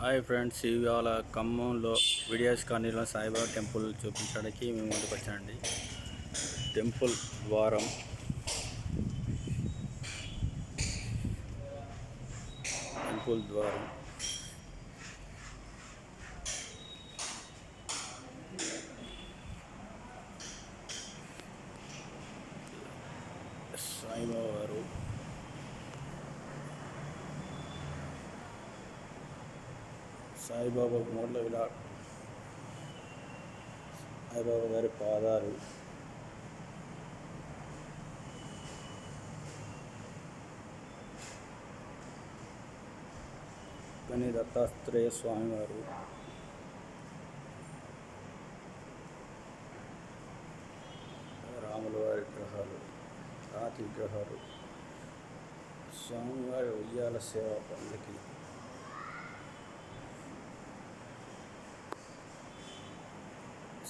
Hi friends ఇవాళ ఖమ్మంలో విడియాస్ కాలనీలో సాయిబాబా టెంపుల్ చూపించడానికి మేము ముందుకు వచ్చానండి టెంపుల్ ద్వారం. టెంపుల్ ద్వారం సాయిబాబా గారు సాయిబాబా మూల విరాట్ సాయిబాబా గారి పాదాలు. కానీ దత్తాత్రేయ స్వామివారు రాముల వారి గ్రహాలు రాతి గ్రహాలు. స్వామివారి ఉయ్యాల సేవ పనులకి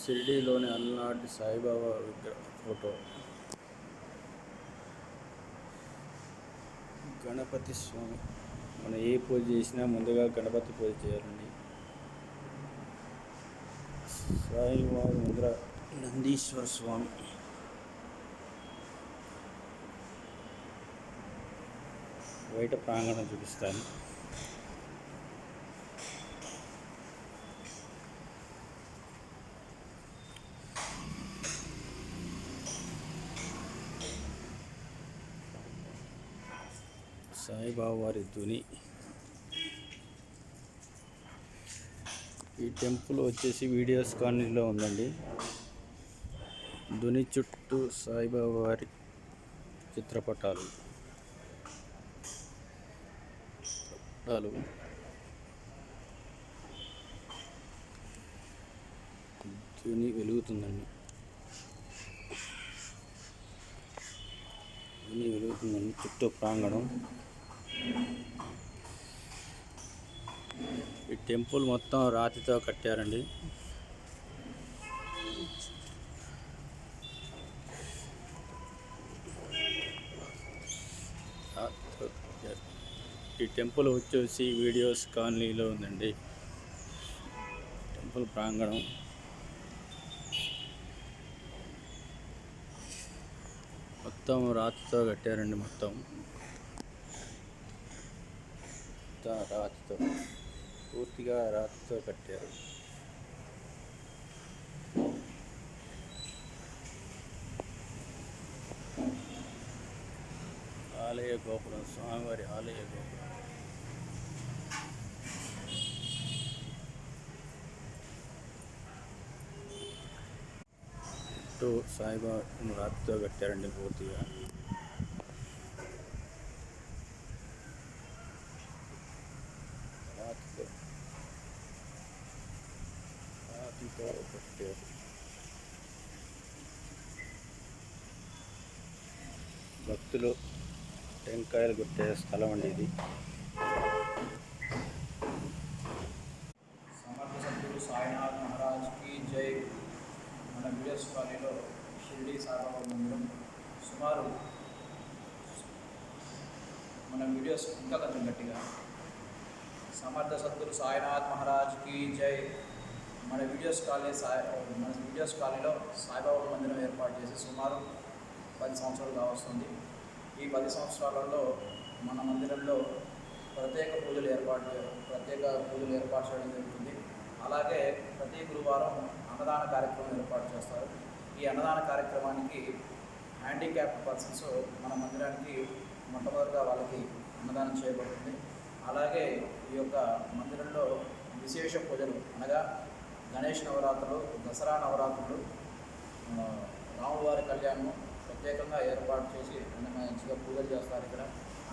షిర్డీలోని అల్నాటి సాయిబాబా విగ్రహ ఫోటో. గణపతి స్వామి. మనం ఏ పూజ చేసినా ముందుగా గణపతి పూజ చేయాలండి. సాయిబాబా ముందర నందీశ్వర స్వామి. బయట ప్రాంగణం చూపిస్తాను. సాయిబాబా వారి ధ్వని. ఈ టెంపుల్ వచ్చేసి వీడియోస్ కాలనీలో ఉందండి. ధ్వని చుట్టూ సాయిబాబా వారి చిత్రపటాలు. పటాలు. ధ్వని వెలుగుతుందండి. ధ్వని వెలుగుతుందండి. చుట్టూ ప్రాంగణం. ఈ టెంపుల్ మొత్తం రాతితో కట్టారండి. ఈ టెంపుల్ వచ్చేసి వీడియోస్ కాలనీలో ఉందండి. టెంపుల్ ప్రాంగణం. మొత్తం రాతితో కట్టారండి మొత్తం. అంతా రాతితో పూర్తిగా రాతితో కట్టారు. ఆలయ గోపురం స్వామివారి ఆలయ గోపురం. చుట్టూ సాయిబాబా రాతితో కట్టారండి పూర్తిగా రాతితో రాతితో కట్టారు భక్తులు టెంకాయలు కొట్టే స్థలం అండి ఇది. సమర్థ సద్గురు సాయినాథ్ మహారాజ్కి జై. మన బిఎస్ కాలనీలో షిరిడి సాయిబాబా మందిరం సుమారు మన వీడియోస్ ఇంకా కొంచెం గట్టిగా. సమర్థ సద్గురు సాయినాథ్ మహారాజ్కి జై. మన వీడియోస్ కాలనీ సాయి మన వీడియోస్ కాలనీలో సాయిబాబా మందిరం ఏర్పాటు చేసి సుమారు పది సంవత్సరాలు కావస్తుంది. ఈ పది సంవత్సరాలలో మన మందిరంలో ప్రత్యేక పూజలు ఏర్పాటు ప్రత్యేక పూజలు ఏర్పాటు చేయడం జరుగుతుంది. అలాగే ప్రతి గురువారం అన్నదాన కార్యక్రమం ఏర్పాటు చేస్తారు. ఈ అన్నదాన కార్యక్రమానికి హ్యాండిక్యాప్ పర్సన్స్ మన మందిరానికి మొట్టమొదటిగా వాళ్ళకి అన్నదానం చేయబడుతుంది. అలాగే ఈ యొక్క మందిరంలో విశేష పూజలు అనగా గణేష్ నవరాత్రులు దసరా నవరాత్రులు రామువారి రాములవారి కళ్యాణం ప్రత్యేకంగా ఏర్పాటు చేసి మంచిగా పూజలు చేస్తారు ఇక్కడ.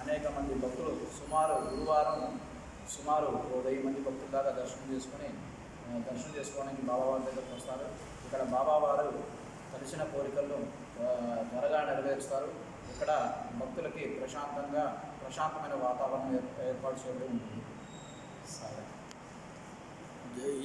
అనేక మంది భక్తులు సుమారు గురువారం సుమారు వెయ్యి మంది భక్తుల దాకా దర్శనం చేసుకొని దర్శనం చేసుకోవడానికి బాబావారి దగ్గరకు వస్తారు. ఇక్కడ బాబావారు కలిసిన కోరికలను త్వరగా నెరవేరుస్తారు. ఇక్కడ భక్తులకి ప్రశాంతంగా ప్రశాంతమైన వాతావరణం ఏర్పాటు చేయడం ఉంటుంది. సరే. జై